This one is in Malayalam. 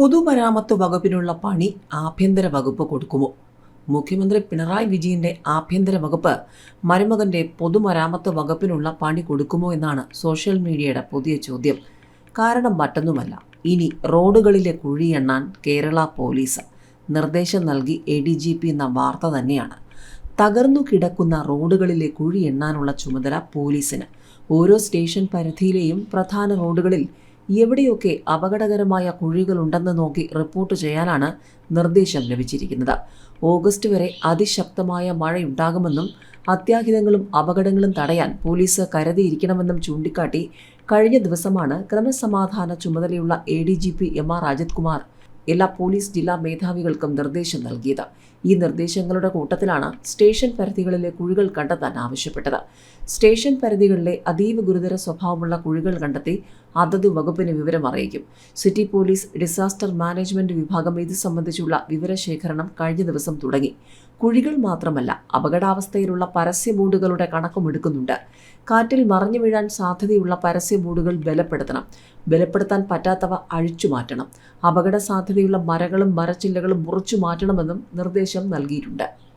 പൊതുമരാമത്ത് വകുപ്പിനുള്ള പണി ആഭ്യന്തര വകുപ്പ് കൊടുക്കുമോ? മുഖ്യമന്ത്രി പിണറായി വിജയന്റെ ആഭ്യന്തര വകുപ്പ് മരുമകന്റെ പൊതുമരാമത്ത് വകുപ്പിനുള്ള പണി കൊടുക്കുമോ എന്നാണ് സോഷ്യൽ മീഡിയയുടെ പുതിയ ചോദ്യം. കാരണം മറ്റൊന്നുമല്ല. ഇനി റോഡുകളിലെ കുഴി എണ്ണാൻ കേരള പോലീസ് നിർദ്ദേശം നൽകി എ ഡി ജി പി എന്ന വാർത്ത തന്നെയാണ്. തകർന്നു കിടക്കുന്ന റോഡുകളിലെ കുഴി എണ്ണാനുള്ള ചുമതല പോലീസിന്. ഓരോ സ്റ്റേഷൻ പരിധിയിലെയും പ്രധാന റോഡുകളിൽ എവിടെയൊക്കെ അപകടകരമായ കുഴികളുണ്ടെന്ന് നോക്കി റിപ്പോർട്ട് ചെയ്യാനാണ് നിർദ്ദേശം ലഭിച്ചിരിക്കുന്നത്. ഓഗസ്റ്റ് വരെ അതിശക്തമായ മഴയുണ്ടാകുമെന്നും അത്യാഹിതങ്ങളും അപകടങ്ങളും തടയാൻ പോലീസ് കരുതിയിരിക്കണമെന്നും ചൂണ്ടിക്കാട്ടി കഴിഞ്ഞ ദിവസമാണ് ക്രമസമാധാന ചുമതലയുള്ള A D G P M R Ajith Kumar എല്ലാ പോലീസ് ജില്ലാ മേധാവികൾക്കും നിർദ്ദേശം നൽകിയത്. ഈ നിർദ്ദേശങ്ങളുടെ കൂട്ടത്തിലാണ് സ്റ്റേഷൻ പരിധികളിലെ കുഴികൾ കണ്ടെത്താൻ ആവശ്യപ്പെട്ടത്. സ്റ്റേഷൻ പരിധികളിലെ അതീവ ഗുരുതര സ്വഭാവമുള്ള കുഴികൾ കണ്ടെത്തി അതത് വകുപ്പിന് വിവരം അറിയിക്കും. സിറ്റി പോലീസ് ഡിസാസ്റ്റർ മാനേജ്മെന്റ് വിഭാഗം ഇത് സംബന്ധിച്ചുള്ള വിവരശേഖരണം കഴിഞ്ഞ ദിവസം തുടങ്ങി. കുഴികൾ മാത്രമല്ല അപകടാവസ്ഥയിലുള്ള പരസ്യ ബോർഡുകളുടെ കണക്കും എടുക്കുന്നുണ്ട്. കാറ്റിൽ മറിഞ്ഞു വീഴാൻ സാധ്യതയുള്ള പരസ്യ ബോർഡുകൾ ബലപ്പെടുത്തണം. ബലപ്പെടുത്താൻ പറ്റാത്തവ അഴിച്ചു മാറ്റണം. അപകട സാധ്യതയുള്ള മരങ്ങളും മരച്ചില്ലകളും മുറിച്ചു മാറ്റണമെന്നും നിർദ്ദേശം നൽകിയിട്ടുണ്ട്.